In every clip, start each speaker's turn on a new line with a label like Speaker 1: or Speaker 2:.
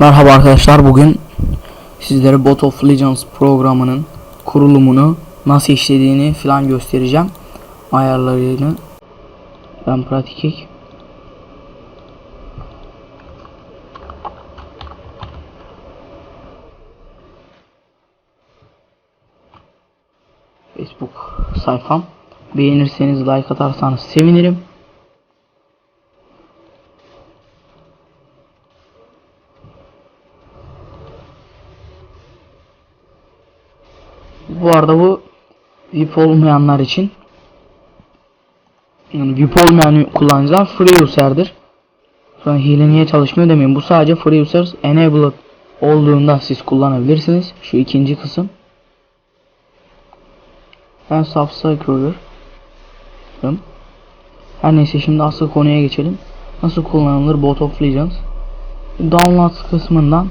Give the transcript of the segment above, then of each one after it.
Speaker 1: Merhaba arkadaşlar bugün sizlere Bot of Legends programının kurulumunu nasıl işlediğini filan göstereceğim. Ayarlarını ben pratik Facebook sayfam. Beğenirseniz like atarsanız sevinirim Bu arada bu VIP olmayanlar için yani VIP olmayan kullanıcılar free user'dır. Sonra hile niye çalışmıyor demeyin. Bu sadece free users enabled olduğunda siz kullanabilirsiniz. Şu ikinci kısım. Ben subscriber. Her neyse şimdi asıl konuya geçelim. Nasıl kullanılır Bot of Legends? Download kısmından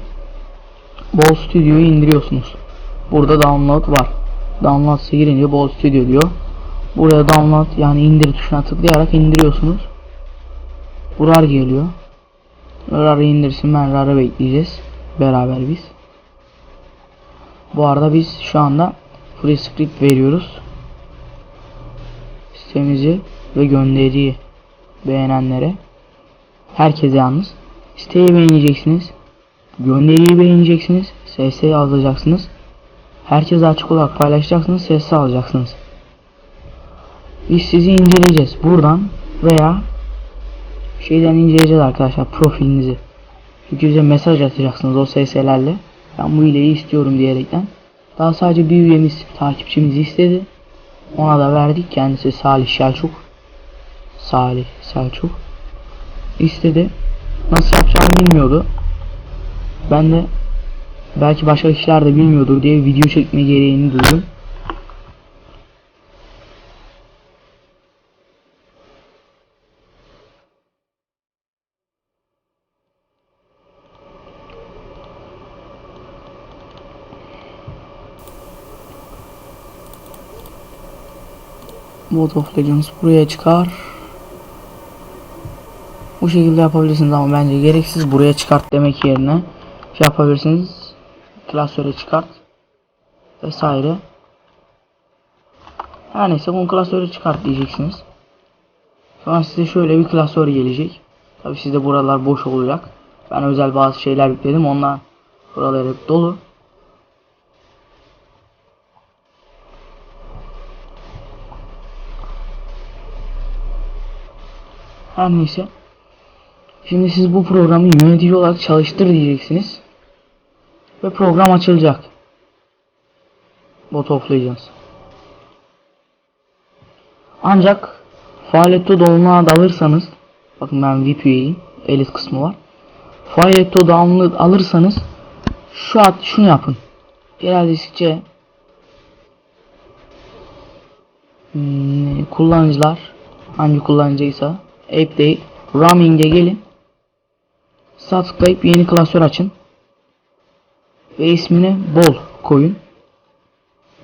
Speaker 1: Ball Studio'yu indiriyorsunuz. Burada download var. Download'a girince Ball Studio diyor. Buraya download yani indir tuşuna tıklayarak indiriyorsunuz. Bu RAR geliyor. RAR'ı indirsin ben RAR'ı bekleyeceğiz. Beraber biz. Bu arada biz şu anda free script veriyoruz. Sitemizi ve gönderiyi beğenenlere. Herkese yalnız. Siteyi beğeneceksiniz. Gönderiyi beğeneceksiniz. SS yazacaksınız. Herkese açık olarak paylaşacaksınız. Sessiz alacaksınız. Biz sizi inceleyeceğiz. Buradan veya şeyden inceleyeceğiz arkadaşlar profilinizi. Çünkü bize mesaj atacaksınız o SS'lerle. Ben bu hileyi istiyorum diyerekten. Daha sadece bir üyemiz takipçimiz istedi. Ona da verdik. Kendisi Salih Selçuk. Salih Selçuk. istedi. Nasıl yapacağını bilmiyordu. Ben de belki başka kişiler de bilmiyordur diye video çekme gereğini duydum. Mode of Legends buraya çıkar. Bu şekilde yapabilirsiniz ama bence gereksiz buraya çıkart demek yerine şey yapabilirsiniz. Klasöre çıkart vesaire. Her neyse bunu klasöre çıkart diyeceksiniz. Sonra size şöyle bir klasör gelecek. Tabi sizde buralar boş olacak. Ben özel bazı şeyler yükledim. Onlar buralar hep dolu. Her neyse. Şimdi siz bu programı yönetici olarak çalıştır diyeceksiniz. Ve program açılacak. Bot Legends. Ancak Faaliyette download alırsanız bakın ben VIP üyeyim. Elis kısmı var. Faaliyette download alırsanız şu at şunu yapın. Genel diskçe hmm, kullanıcılar hangi kullanıcıysa değil roaming'e gelin tıklayıp yeni klasör açın ve ismini bol koyun.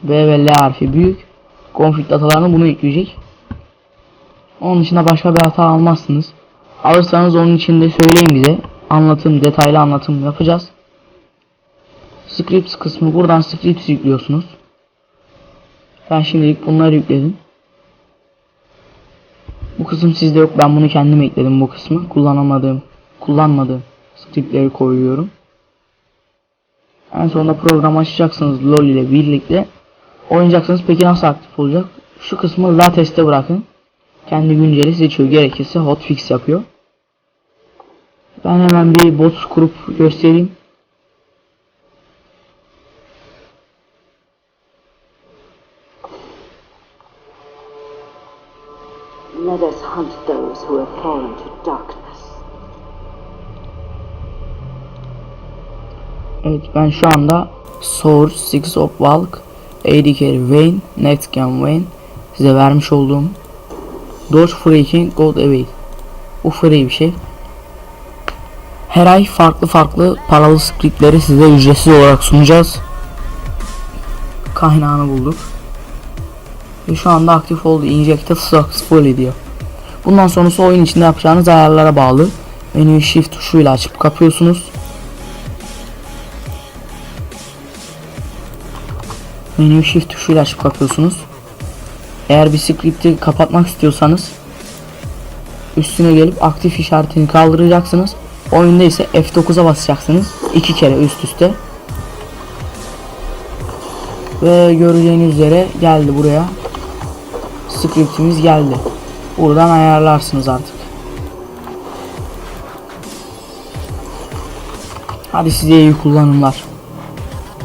Speaker 1: B ve L harfi büyük. Config datalarını bunu yükleyecek onun dışında başka bir hata almazsınız. Alırsanız onun içinde söyleyin bize. Anlatım detaylı anlatım yapacağız. Scripts kısmı buradan scripts yüklüyorsunuz. Ben şimdilik bunları yükledim. Bu kısım sizde yok. Ben bunu kendim ekledim bu kısmı. Kullanamadığım, kullanmadığım scriptleri koyuyorum. En sonunda program açacaksınız LOL ile birlikte. Oynayacaksınız. Peki nasıl aktif olacak? Şu kısmı lateste bırakın. Kendi günceli seçiyor. Gerekirse hotfix yapıyor. Ben hemen bir bot kurup göstereyim.
Speaker 2: Let us hunt those who have fallen to darkness.
Speaker 1: Evet ben şu anda Sword, Six of Valk, AD Carry Vayne, Next Gen Vayne size vermiş olduğum Dodge Freaking Gold Evade. Bu free bir şey. Her ay farklı farklı paralı scriptleri size ücretsiz olarak sunacağız. Kaynağını bulduk. Ve şu anda aktif oldu. Injected Successfully diyor. Bundan sonrası oyun içinde yapacağınız ayarlara bağlı. Menüyü shift tuşuyla açıp kapıyorsunuz. Menüyü shift tuşuyla açıp kapıyorsunuz. Eğer bir script'i kapatmak istiyorsanız üstüne gelip aktif işaretini kaldıracaksınız. Oyunda ise F9'a basacaksınız. iki kere üst üste. Ve göreceğiniz üzere geldi buraya. Script'imiz geldi. Buradan ayarlarsınız artık. Hadi size iyi kullanımlar.